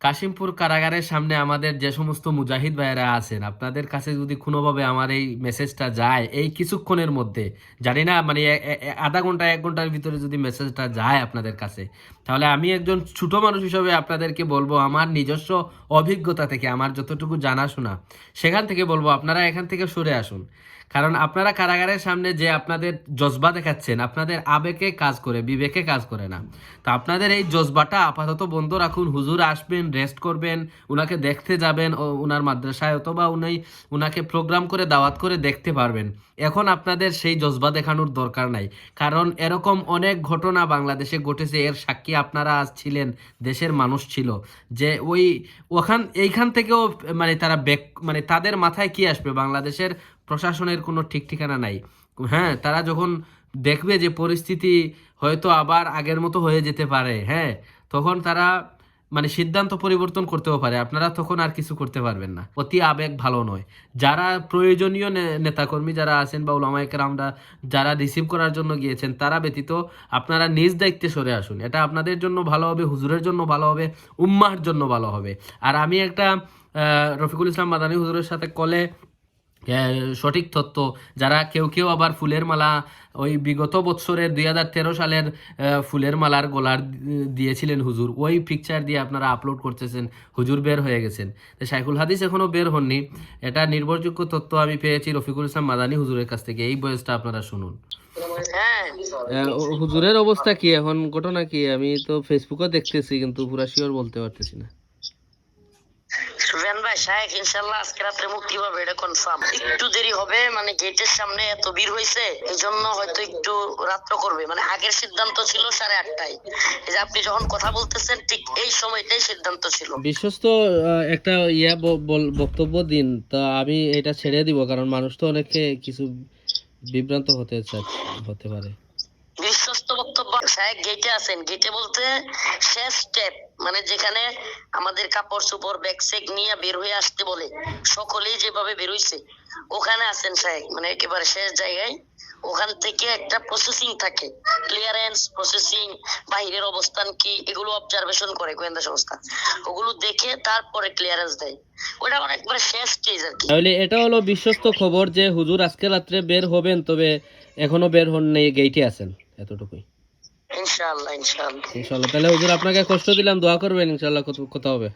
কাশিমপুর কারাগারের সামনে আমাদের যে সমস্ত মুজাহিদ ভাইয়েরা আছেন, আপনাদের কাছে যদি কোনোভাবে আমার এই মেসেজটা যায়, এই কিছুক্ষণের মধ্যে, জানি না মানে আধা ঘণ্টা, এক ঘণ্টার ভিতরে যদি মেসেজটা যায় আপনাদের কাছে, তাহলে আমি একজন ছোট মানুষ হিসেবে আপনাদেরকে বলব, আমার নিজস্ব অভিজ্ঞতা থেকে, আমার যতটুকু জানাশোনা, সেখান থেকে বলব, আপনারা এখান থেকে সরে আসুন। কারণ আপনারা কারাগারের সামনে যে আপনাদের জজবা দেখাচ্ছেন, আপনাদের আবেগে কাজ করে, বিবেকে কাজ করে না। তো আপনাদের এই জজবাটা আপাতত বন্ধ রাখুন, হুজুর আসবেন রেস্ট করবেন, উনাকে দেখতে যাবেন, ও উনার মাদ্রাসায় অথবা উনি উনাকে প্রোগ্রাম করে, দাওয়াত করে দেখতে পারবেন। এখন আপনাদের সেই জজবা দেখানোর দরকার নাই। কারণ এরকম অনেক ঘটনা বাংলাদেশে ঘটেছে, এর সাক্ষী আপনারা আজ ছিলেন, দেশের মানুষ ছিল। যে ওই ওখান, এইখান থেকেও মানে তারা ব্যাক মানে তাদের মাথায় কি আসবে? বাংলাদেশের প্রশাসনের কোনো ঠিক ঠিকানা নাই। হ্যাঁ তারা যখন দেখবে যে পরিস্থিতি হয়তো আবার আগের মতো হয়ে যেতে পারে হ্যাঁ তখন তারা মানে সিদ্ধান্ত পরিবর্তন করতেও পারে। আপনারা তখন আর কিছু করতে পারবেন না। অতি আবেগ ভালো নয়। যারা প্রয়োজনীয় নেতাকর্মী যারা আছেন বা ওলামাইকের আমরা যারা রিসিভ করার জন্য গিয়েছেন, তারা ব্যতীত আপনারা নিজ দায়িত্বে সরে আসুন। এটা আপনাদের জন্য ভালো হবে, হুজুরের জন্য ভালো হবে উম্মার জন্য ভালো হবে। আর আমি একটা রফিকুল ইসলাম মাদানী হুজুরের সাথে কলে সঠিক তথ্য। যারা কেউ কেউ আবার ফুলের মালা ওই বিগত বছরের দুই হাজার তেরো সালের ফুলের মালার গলার দিয়েছিলেন হুজুর। ওই পিকচার দিয়ে আপনারা আপলোড করতেছেন। হুজুর বের হয়ে গেছেন। তো শাইখুল হাদিস এখনও বের হননি। এটা নির্ভরযোগ্য তথ্য আমি পেয়েছি রফিকুল ইসলাম মাদানী হুজুরের কাছ থেকে। এই বয়সটা আপনারা শুনুন। হ্যাঁ। হুজুরের অবস্থা কি? এখন ঘটনা কি? আমি তো ফেসবুকে দেখতেছি কিন্তু পুরা শিওর বলতে পারতেছি না। সুফিয়ান ইনশাল্লাহ আজকে রাত্রে মুক্তি পাবে, এটা কনফার্ম একটু দেরি হবে মানে গেটের সামনে এত ভিড় হয়েছে এই জন্য হয়তো একটু রাত্র করবে। মানে আগের সিদ্ধান্ত ছিল সাড়ে আটটায়। এই যে আপনি যখন কথা বলতেছেন, ঠিক এই সময়টাই সিদ্ধান্ত ছিল। বিশ্বস্ত একটা ইয়া বক্তব্য দিন, তা আমি এটা ছেড়ে দিব, কারণ মানুষ তো অনেকে কিছু বিভ্রান্ত হতে হতে পারে। বক্তব্য শাহেক গেটে আছেন। গেটে বলতে শেষ স্টেপ মানে যেখানে আমাদের কাপড় চোপড় ব্যাগ সেগ নিয়ে বের হয়ে আসতে বলে। সকলেই যেভাবে বের হইছে ওখানে আছেন শাহেক মানে একেবারে শেষ জায়গায়। ওখান থেকে একটা প্রসেসিং থাকে। ক্লিয়ারেন্স প্রসেসিং বাহিরের অবস্থান কি, এগুলো অবজারভেশন করে গোয়েন্দা সংস্থা। ওগুলো দেখে তারপরে ক্লিয়ারেন্স দেয়। ওটা অনেকবার শেষ স্টেজ আর কি। তাহলে এটা হলো বিশ্বস্ত খবর যে হুজুর আজকে রাত্রে বের হবেন, তবে এখনও বের হন নেই গেইটে আছেন, এতটুকুই। ইনশাআল্লাহ ইনশাআল্লাহ। ইনশাল্লাহ তাহলে হুজুর আপনাকে কষ্ট দিলাম দোয়া করবেন ইনশাল্লাহ কত- কথা হবে।